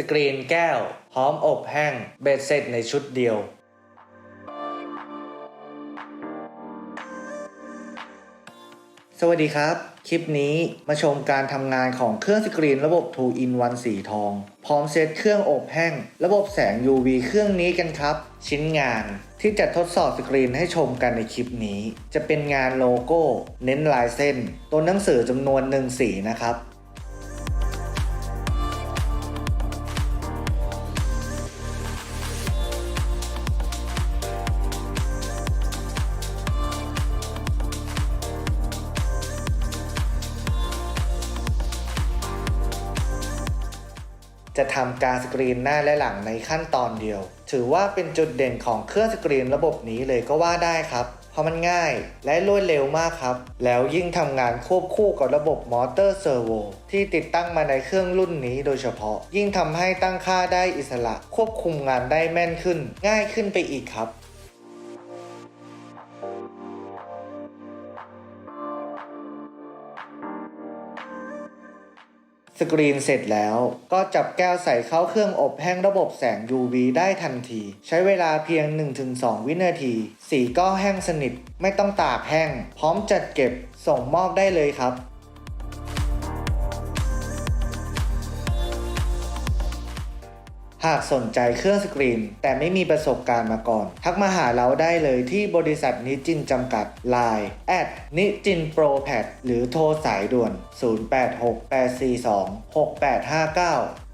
สกรีนแก้ว พร้อมอบแห้ง เบ็ดเสร็จในชุดเดียว สวัสดีครับ คลิปนี้มาชมการทำงานของเครื่องสกรีนระบบ 2 in 1 สีทอง พร้อมเซตเครื่องอบแห้ง ระบบแสง UV เครื่องนี้กันครับ ชิ้นงานที่จะทดสอบสกรีนให้ชมกันในคลิปนี้ จะเป็นงานโลโก้ เน้นลายเส้น ตัวหนังสือจำนวนหนึ่งสีนะครับ จะทำการสกรีนหน้าและหลังในขั้นตอนเดียว ถือว่าเป็นจุดเด่นของเครื่องสกรีนระบบนี้เลยก็ว่าได้ครับเพราะมันง่ายและรวดเร็วมากครับ แล้วยิ่งทำงานควบคู่กับระบบมอเตอร์เซอร์โวที่ติดตั้งมาในเครื่องรุ่นนี้โดยเฉพาะ ยิ่งทำให้ตั้งค่าได้อิสระ ควบคุมงานได้แม่นขึ้น ง่ายขึ้นไปอีกครับ สกรีนเสร็จแล้วก็จับแก้วใส่เข้าเครื่องอบแห้งระบบแสง UV ได้ทันที ใช้เวลาเพียง 1-2 วินาที สีก็แห้งสนิท ไม่ต้องตากแห้ง พร้อมจัดเก็บส่งมอบได้เลยครับ หากสนใจเครื่องสกรีน แต่ไม่มีประสบการณ์มาก่อน ทักมาหาเราได้เลยที่บริษัทนิจินจำกัด Line แอดนิจินโปรแพดหรือโทรสายด่วน 0868426859